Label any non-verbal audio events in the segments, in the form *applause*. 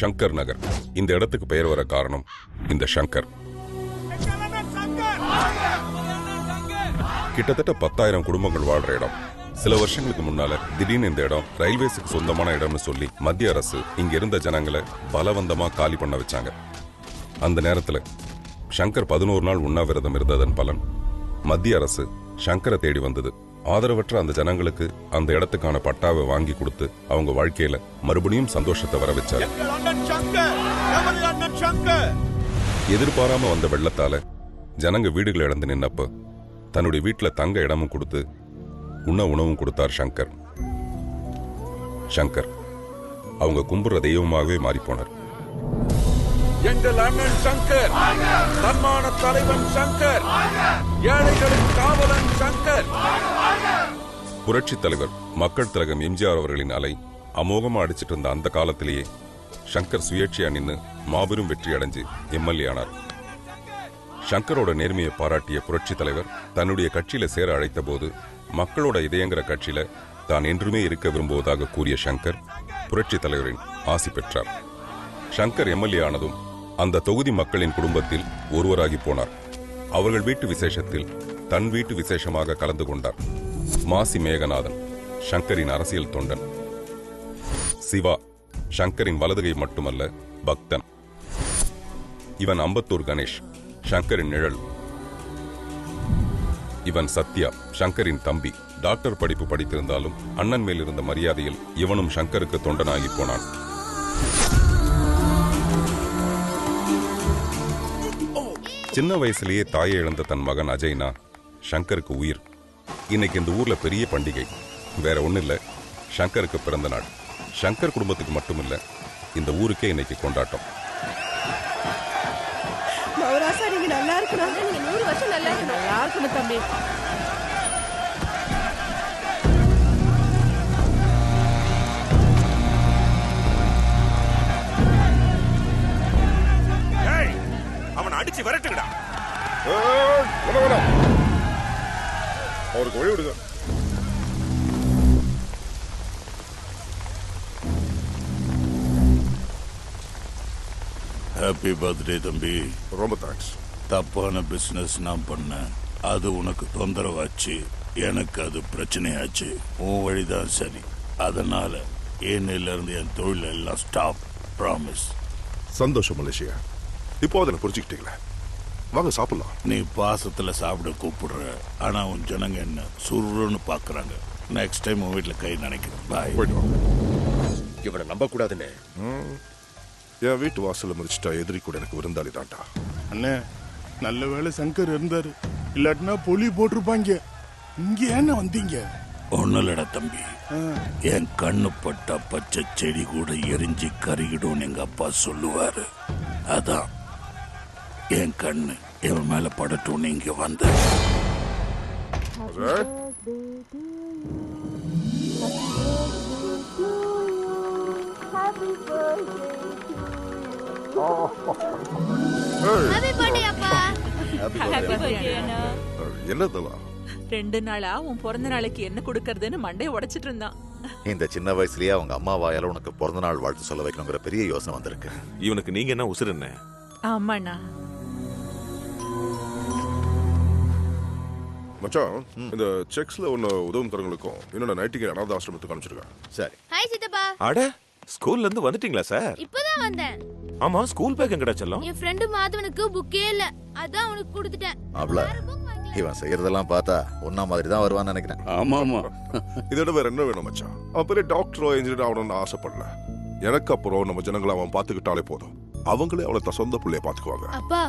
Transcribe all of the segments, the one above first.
ஷங்கர் நகர். இந்த இடத்துக்கு பெயர் வர காரணம் இந்த ஷங்கர். கிட்டத்தட்ட பத்தாயிரம் குடும்பங்கள் வாழ்ற இடம். சில வருஷங்களுக்கு முன்னால திடீர்னு இந்த இடம் ரயில்வேஸுக்கு சொந்தமான இடம்னு சொல்லி மத்திய அரசு இங்க இருந்த ஜனங்களை பலவந்தமா காலி பண்ண வச்சாங்க. அந்த நேரத்துல ஷங்கர் பதினோரு நாள் உண்ணாவிரதம் இருந்ததன் பலன் மத்திய அரசு ஷங்கரை தேடி வந்தது. ஆதரவற்ற அந்த ஜனங்களுக்கு அந்த இடத்துக்கான பட்டாவை வாங்கி கொடுத்து அவங்க வாழ்க்கையில மறுபடியும் சந்தோஷத்தை வர வச்சாரு எதிர்பாராம வந்த வெள்ளத்தால ஜனங்க வீடுகளை இழந்து நின்னப்ப தன்னுடைய வீட்டுல தங்க இடமும் கொடுத்து உண்ண உணவும் கொடுத்தார் சங்கர். சங்கர் அவங்க கும்புற தெய்வமாகவே மாறிப்போனார். எங்கள் அண்ணன் சங்கர். தன்மான தலைவன் சங்கர். ஏழைகளின் காவலன் சங்கர். புரட்சித் தலைவர் மக்கள் திலகம் எம்ஜிஆர் அவர்களின் அலை அமோகமா அடிச்சிட்டு இருந்த அந்த காலத்திலேயே சங்கர் சுயேட்சையா நின்று மாபெரும் வெற்றி அடைஞ்சு எம்எல்ஏ ஆனார். சங்கரோட நேர்மையை பாராட்டிய புரட்சி தலைவர் தன்னுடைய கட்சியில சேர அழைத்த போது மக்களோட இதயங்கிற கட்சியில தான் என்றுமே இருக்க விரும்புவதாக கூறிய சங்கர் புரட்சி தலைவரின் ஆசி பெற்றார். சங்கர் எம்எல்ஏ ஆனதும் அந்த தொகுதி மக்களின் குடும்பத்தில் ஒருவராகி போனார். அவர்கள் வீட்டு விசேஷத்தில் தன் வீட்டு விசேஷமாக கலந்து கொண்டார். மாசி மேகநாதன் சங்கரின் அரசியல் தொண்டன். சிவா சங்கரின் வலதுகை மட்டுமல்ல பக்தன். இவன் அம்பத்தூர் கணேஷ் சங்கரின் நிழல். இவன் சத்யா சங்கரின் தம்பி. டாக்டர் படிப்பு படித்திருந்தாலும் அண்ணன் மேல் இருந்த மரியாதையில் இவனும் சங்கருக்கு தொண்டனாகி போனான். சின்ன வயசுலயே தாயை இழந்த தன் மகன் அஜய்னா சங்கருக்கு உயிர். இன்னைக்கு இந்த ஊர்ல பெரிய பண்டிகை. வேற ஒண்ணும் இல்ல. சங்கருக்கு பிறந்த நாள். சங்கர் குடும்பத்துக்கு மட்டும் இல்ல இந்த ஊருக்கே இன்னைக்கு கொண்டாட்டம். மௌராசா நீங்க நல்லா இருக்கணும். நீங்க நூறு வருஷம் நல்லா இருக்கணும். நல்லா இருக்கணும் தம்பி. அவனை அடிச்சு விரட்டுங்கடா. அவருக்கு வழி விடுங்க ஹாப்பி பர்த்டே தம்பி. ரொம்ப தேங்க்ஸ் தப்பான பிசினஸ் நான் பண்ணேன். அது உனக்கு தொந்தரவாச்சு எனக்கு அது பிரச்சனையாச்சு. உன் வழிதான் சரி. அதனால இன்னையில இருந்து என் தொழில் எல்லாம் ஸ்டாப் ப்ராமிஸ் சந்தோஷம் மலேசியா. இப்போ அதை புரிஞ்சுக்கிட்டீங்களே. வாங்க சாப்பிடலாம். நீ பாசத்துல சாப்பிட கூப்பிடுற ஆனா உன் ஜனங்க என்ன சுருன்னு பாக்குறாங்க. நெக்ஸ்ட் டைம் உன் வீட்டுல கை நினைக்கிறேன். பாய் போயிட்டு வாங்க. இவனை நம்ப கூடாதுன்னு என் வீட்டு வாசல்ல மிதிச்சிட்டா எதிரி கூட எனக்கு விருந்தாளி தான்டா. அண்ணே நல்ல வேளை சங்கர் இருந்தாரு. இல்லாட்டினா பொலி போட்டிருப்பாங்க. இங்க ஏன்னு வந்தீங்க? ஒன்னும் இல்லடா தம்பி என் கண்ணு பட்டா பச்சை செடி கூட எரிஞ்சு கருகிடும்னு எங்க அப்பா சொல்லுவாரு. அதான். என் கண்ணு இவன் மேல படட்டும்னு இங்க வந்த. ஹாப்பி பர்த்டே அப்பா. என்னதெல்லாம் ரெண்டு நாளா உன் பிறந்த நாளைக்கு என்ன கொடுக்கறதுன்னு மண்டைய உடைச்சிட்டு இருந்தான். இந்த சின்ன வயசுலயே அவங்க அம்மா வாயால உனக்கு பிறந்த நாள் வாழ்த்து சொல்ல வைக்கணுங்கிற பெரிய யோசனை வந்திருக்கு. இவனுக்கு நீங்க என்ன உசுர் என்ன? ஆமாண்ணா. மச்சான் இந்த செக்ஸ்ல ஒன்னு உதவும் தரங்களுக்கும் இன்னொன்னு நைட்டுக்கு அனாத ஆசிரமத்துக்கு அனுப்பிச்சிருக்கேன் சரி. ஹாய் சித்தப்பா. அட ஸ்கூல்ல இருந்து வந்துட்டீங்களா சார்? இப்பதான் வந்தேன். ஆமா ஸ்கூல் பேக் எங்கடா செல்லம்? என் ஃப்ரெண்டு மாதவனுக்கு புக்கே இல்ல. அதான் உனக்கு கொடுத்துட்டேன். வாங்கல. இவன் செய்யறதெல்லாம் பார்த்தா ஒன்னா மாதிரி தான் வருவான்னு நினைக்கிறேன். ஆமா ஆமா இதோட வேற என்ன வேணும் மச்சான் அவன் பெரிய டாக்டரோ இன்ஜினியர் ஆகணும்னு ஆசைப்படல. எனக்கு அப்புறம் நம்ம ஜனங்களை அவன் பாத்துக்கிட்டாலே போதும். அவங்களே அவளை சொந்த பிள்ளைய பாத்துக்குவாங்க அப்பா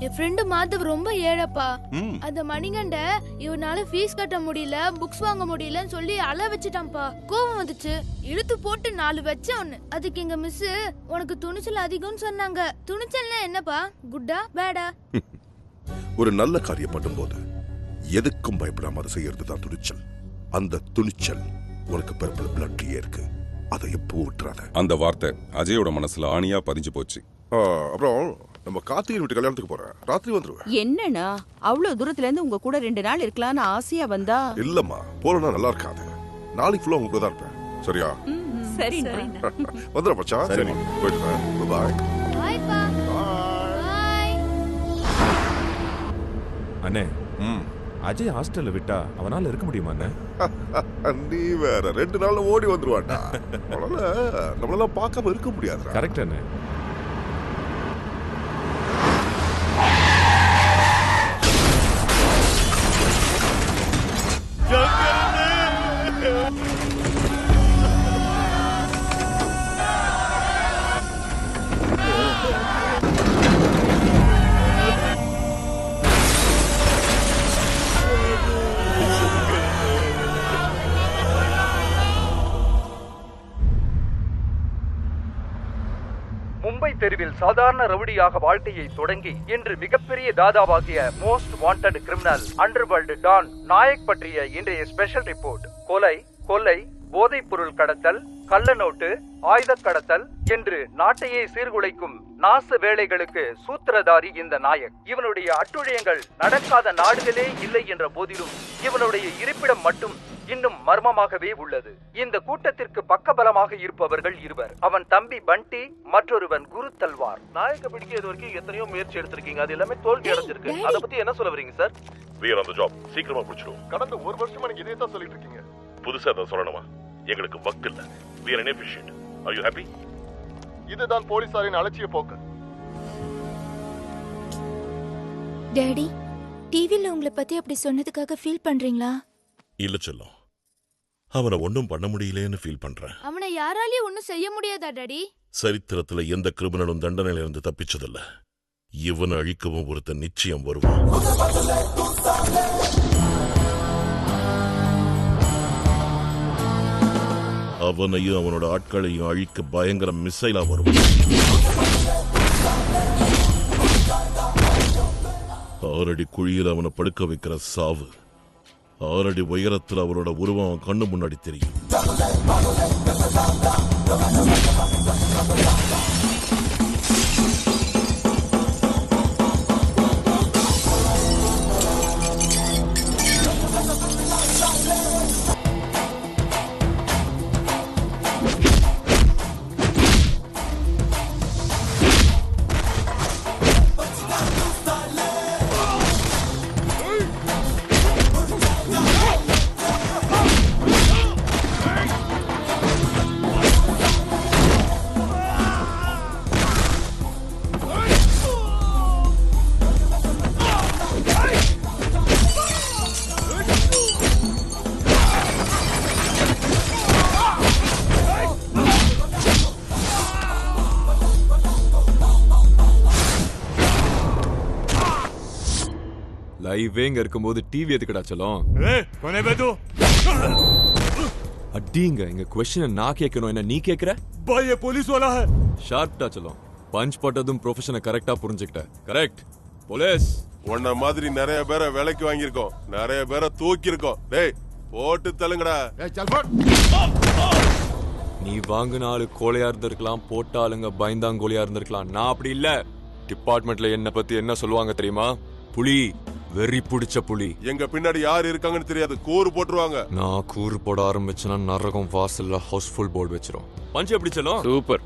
என் ஃப்ரெண்டு மாதவ் ரொம்ப ஏழப்பா. ம். அந்த மணிகண்ட இவனால ஃபீஸ் கட்ட முடியல புக்ஸ் வாங்க முடியலன்னு சொல்லி அழ வச்சுட்டான்ப்பா. கோவம் வந்துச்சு. இழுத்து போட்டு நாலு வச்ச ஒண்ணு அதுக்கு எங்க மிஸ் உனக்கு துணிச்சல் அதிகம்னு சொன்னாங்க. துணிச்சல்னா என்னப்பா? குட்டா பேடா *laughs* ஒரு நல்ல காரியம் பண்ணும்போது எதுக்கும் பயப்படாம அதை செய்யறது தான் துணிச்சல். அந்த துணிச்சல் உனக்கு பிறப்புல பிளட்லயே இருக்கு. அதை எப்பவும் விட்டுறாத அந்த வார்த்தை அஜயோட மனசுல ஆணியா பதிஞ்சு போச்சு. அப்புறம் நம்ம கார்த்திகை வீட்டு கல்யாணத்துக்கு போறேன். ராத்திரி வந்துருவேன். என்னண்ணா? அவ்வளவு தூரத்துல இருந்து உங்க கூட ரெண்டு நாள் இருக்கலாம்னு ஆசையா வந்தா? இல்லம்மா போலனா நல்லா இருக்காது. நாளைக்கு ஃபுல்லா உங்க கூட தான் இருப்பேன். சரியா? சரி வந்துடும் மச்சான். சரி போயிட்டு பாய் அண்ணே அஜய் ஹாஸ்டல்ல விட்டா அவனால இருக்க முடியுமா அண்ணே? *laughs* நீ வேற ரெண்டு நாள்ல ஓடி வந்துருவான்டா. அவனால நம்மளால பார்க்காம இருக்க முடியாதுடா. கரெக்ட் அண்ணே. தெருவில் சாதாரண ரவுடியாக வாழ்க்கையை தொடங்கி இன்று மிகப்பெரிய தாதாவாகிய most wanted criminal underworld don Nayak பற்றிய இன்றைய ஸ்பெஷல் ரிப்போர்ட். கொலை கொள்ளை போதைப் பொருள் கடத்தல் கள்ள நோட்டு ஆயுத கடத்தல் என்று நாட்டையே சீர்குலைக்கும் நாச வேலைகளுக்கு சூத்திரதாரி இந்த நாயக். இவனுடைய அட்டுழியங்கள் நடக்காத நாடுகளே இல்லை என்ற போதிலும் இவனுடைய இருப்பிடம் மட்டும் இன்னும் மர்மமாகவே உள்ளது. இந்த கூட்டத்திற்கு பக்கபலமாக இருப்பவர்கள் இருவர். அவன் தம்பி பண்டி மற்றொருவன் குரு தல்வார் நாயக்க பிடிக்க இது வரைக்கும் எத்தனையோ முயற்சி எடுத்திருக்கீங்க. அது எல்லாமே தோல்வி அடைஞ்சிருக்கு. அத பத்தி என்ன சொல்ல வரீங்க சார்? On the job. சீக்கிரமா பிடிச்சிடுவோம் கடந்த ஒரு வருஷமா நீங்க இதே தான் சொல்லிட்டு இருக்கீங்க. புதுசா அதை சொல்லணுமா? எங்களுக்கு வக்த் இல்ல. We are inefficient are you happy? இதுதான் போலீசாரின் அலட்சிய போக்கு. டேடி டிவில உங்களை பத்தி அப்படி சொன்னதுக்காக ஃபீல் பண்றீங்களா? இல்ல செல்லம். அவனை ஒன்றும் பண்ண முடியலையேன்னு ஃபீல் பண்றேன். அவனை யாராலையும் ஒன்னும் செய்ய முடியாதா டாடி? சரித்திரத்துல எந்த கிரிமினலும் தண்டனையில இருந்து தப்பிச்சதில்ல. இவனை அழிக்கவும் ஒருத்தன் நிச்சயம் வருவான். அவனையும் அவனோட ஆட்களையும் அழிக்க பயங்கர மிசைலா வருவான். ஆறடி குழியில் அவனை படுக்க வைக்கிற சாவு. ஆறடி உயரத்தில் அவரோட உருவம் கண்ணு முன்னாடி தெரியும். லைவே இங்க இருக்கும்போது டிவி எதுக்குடா சொல்லும்? அடிங்க இங்க கொஸ்டின் நான் கேட்கணும். என்ன நீ கேக்குற பாய் போலீஸ் வாலா है ஷார்ப்டா சொல்லும். பஞ்ச் போட்டதும் ப்ரொஃபஷனை கரெக்டா புரிஞ்சுக்கிட்ட. கரெக்ட் போலீஸ் உன்ன மாதிரி நிறைய பேரை விலைக்கு வாங்கியிருக்கோம். நிறைய பேரை தூக்கி இருக்கோம் டேய் போட்டு தள்ளுங்கடா. நீ வாங்கின ஆளு கோழையா இருந்திருக்கலாம் போட்ட ஆளுங்க பயந்தாங்கோலியா இருந்திருக்கலாம். நான் அப்படி இல்ல. டிபார்ட்மெண்ட்ல என்ன பத்தி என்ன சொல்லுவாங்க தெரியுமா? புலி. வெறி பிடிச்ச புலி. எங்க பின்னாடி யார் இருக்காங்கன்னு தெரியாது. கூறு போட்டுருவாங்க. நான் கூறு போட ஆரம்பிச்சேன்னா நரகம் வாசல்ல ஹவுஸ்ஃபுல் போர்டு வச்சிரும். பஞ்ச் எப்படி சொல்லும்? சூப்பர்.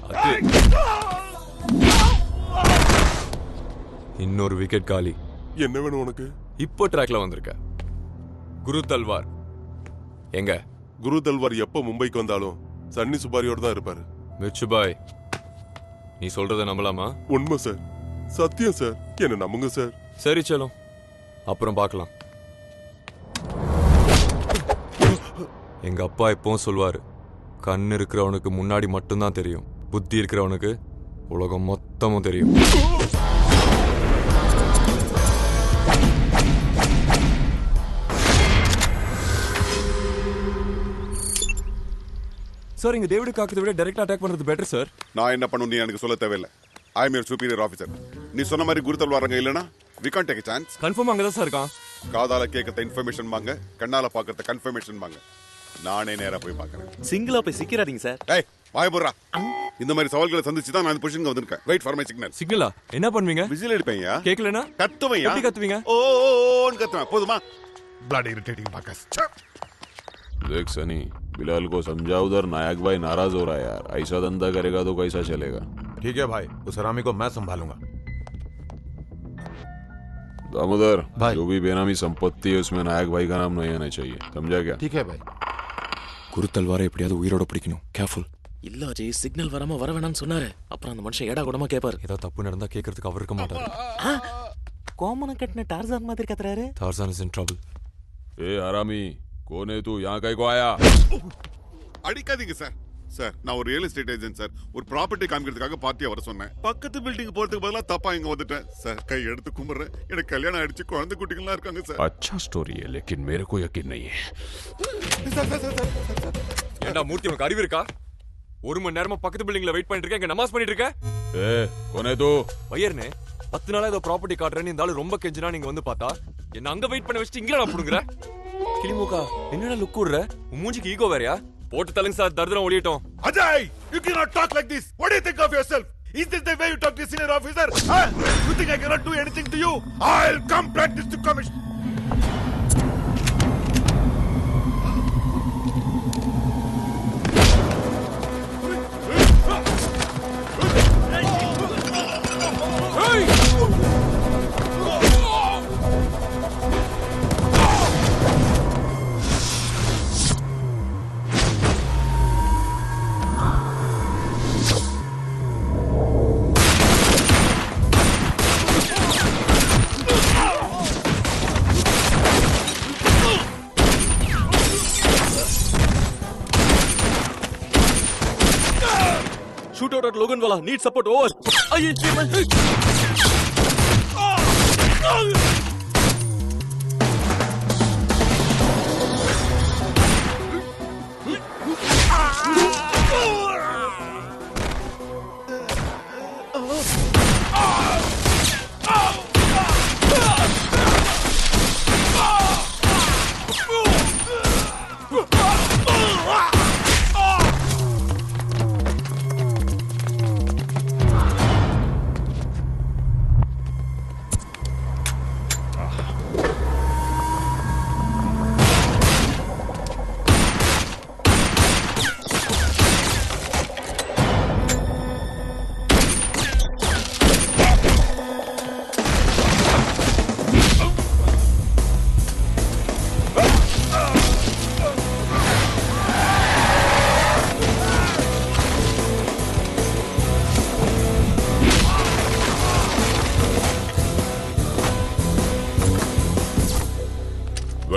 இன்னொரு விக்கெட் காலி. என்ன வேணும் உனக்கு? இப்போ ட்ராக்ல வந்திருக்க. குரு தல்வார். எங்க? குரு தல்வார் எப்ப மும்பைக்கு வந்தாலும் சன்னி சுபாரியோட தான் இருப்பாரு. மிச்சு பாய் நீ சொல்றத நம்பலாமா? உண்மை சார். சத்தியம் சார். என்ன நம்புங்க சார்? சரி சலோ அப்புறம் பார்க்கலாம். எங்க அப்பா எப்பவும் சொல்வாரு கண் இருக்கிறவனுக்கு முன்னாடி மட்டும்தான் தெரியும் புத்தி இருக்கிறவனுக்கு உலகம் மொத்தமும் தெரியும். சார் இங்க டேவிட் காக்கத்தை விட டைரக்ட் அட்டாக் பண்றது பெட்டர் சார் நான் என்ன பண்ணணும் எனக்கு சொல்ல தேவையில்லை. I am your superior officer நீ சொன்ன மாதிரி குருத்தல் வராங்க இல்லனா we can take chance confirm அங்க தான் சார் இருக்கான் காதால கேட்கறத இன்ஃபர்மேஷன் வாங்க கண்ணால பாக்கறத கன்ஃபர்மேஷன் வாங்க நானே நேரா போய் பார்க்கறேன் சிங்கிளா போய் சிக்கிறாதீங்க சார் ஏய் வாய போடுறா இந்த மாதிரி சவால்களை சந்திச்சு தான் நான் இந்த பொசிஷனுக்கு வந்திருக்கேன் வெயிட் ஃபார் மை சிக்னல் சிக்னலா என்ன பண்ணுவீங்க விசில் அடிப்பேங்க கேட்கலனா கத்துவையா எப்படி கத்துவீங்க ஓ ஓ, ஓன்னு கத்துவேன் போதுமா பிளட் இரிட்டேட்டிங் பாக்கஸ் देख सनी बिलाल को समझा उधर नायक भाई नाराज हो रहा है यार ऐसा धंधा करेगा तो कैसा चलेगा ठीक है भाई उस हरामी को मैं संभालूंगा दामोदर भाई जो भी बेनामी संपत्ति है उसमें नायक भाई का नाम नहीं आना चाहिए समझा क्या ठीक है भाई குரு தல்வாரை எப்படியாவது உயிரோட பிடிக்கணும் கேர்ஃபுல் இல்ல அஜய் சிக்னல் வராம வர வேணாம்னு சொன்னாரு அப்புறம் அந்த மனுஷன் ஏடா கூடமா கேப்பாரு ஏதாவது தப்பு நடந்தா கேட்கறதுக்கு அவர் இருக்க மாட்டார் கோமனம் கட்டின டார்சான் மாதிரி கத்துறாரு டார்சான் இஸ் இன் ட்ரபிள் ए हरामी कौन है तू यहाँ कहीं को आया அடிக்காதீங்க சார் சார் நான் ஒரு ரியல் எஸ்டேட் ஏஜென்ட் சார் ஒரு ப்ராப்பர்ட்டி காமிக்கிறதுக்காக பார்ட்டி வர சொன்னேன் பக்கத்து பில்டிங் போறதுக்கு பதிலா தப்பா இங்க வந்துட்டேன் சார் கை எடுத்து கும்பிடுறேன் எனக்கு கல்யாணம் ஆயிடுச்சு குழந்தை குட்டிங்களாம் இருக்காங்க சார் अच्छा स्टोरी है लेकिन मेरे को यकीन नहीं है sir, sir, sir, sir, sir. ஏன்டா மூர்த்தி உனக்கு அறிவு இருக்கா ஒரு மணி நேரமா பக்கத்து பில்டிங்ல வெயிட் பண்ணிட்டு இருக்கேன் இங்க நமாஸ் பண்ணிட்டு இருக்க ए कौन है तू பையர்னே பத்து நாளா ஏதோ ப்ராப்பர்ட்டி காட்டுறேன்னு இந்த ஆளு ரொம்ப கெஞ்சினா நீங்க வந்து பார்த்தா என்ன அங்க வெயிட் பண்ண வச்சுட்டு இங்கடா புடுங்குற கிளிமூக்கா என்னடா லுக் விடுற உன் மூஞ்சிக்கு ஈகோ வேறயா போட்டு தலங்க சார் தர்தரம் ஒளியட்டும் Ajay, you cannot talk like this. What do you think of yourself? Is this the way you talk to a senior officer? Huh? You think I cannot do anything to you? I'll complain this to commission. Shoot out at Lokhandwala need support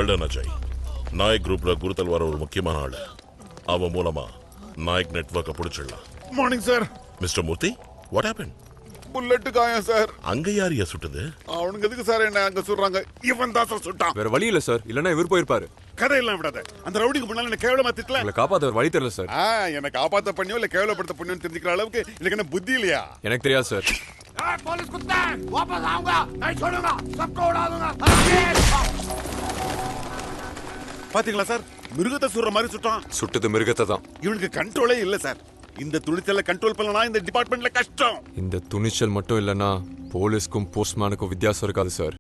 திருடன் அஜய் நாயக் குரூப்ல குருத்தல் வர ஒரு முக்கியமான ஆளு. அவன் மூலமா நாயக் நெட்வொர்க்கை பிடிச்சிடலாம் morning sir mister Murthy what happen bullet காயம் சார் அங்க யார் யா சுட்டது? அவனுக்கு எதுக்கு சார் என்ன அங்க சுடுறாங்க? இவன் தான் சார் சுட்டான். வேற வழி இல்ல சார் இல்லனா இவர் போயிருப்பாரு. கதையெல்லாம் விடாத. அந்த ரவுடிக்கு முன்னால என்ன கேவலமா திட்டல? உங்களை காப்பாத்த வழி தெரியல சார் ஆ என்ன காப்பாத்த பண்ணியோ இல்ல கேவலப்படுத்த பண்ணியோ தெரிஞ்சுக்கிற அளவுக்கு எனக்கு என்ன புத்தி இல்லையா? எனக்கு தெரியாது சார் போலீஸ் குத்தா வாபஸ் ஆவுங்க நான் சொல்லுங்க சப்கோ உடாதுங்க பாத்தீங்களா சார்? மிருகத்தை சுடுற மாதிரி சுட்டான். சுட்டது மிருகத்தை தான். இவனுக்கு கண்ட்ரோலே இல்ல சார். இந்த துணிச்சலை கண்ட்ரோல் பண்ணலாம் இந்த டிபார்ட்மெண்ட்ல கஷ்டம். இந்த துணிச்சல் மட்டும் இல்லைன்னா போலீஸ்க்கும் போஸ்ட்மேனுக்கும் வித்தியாசம் இருக்காது சார்.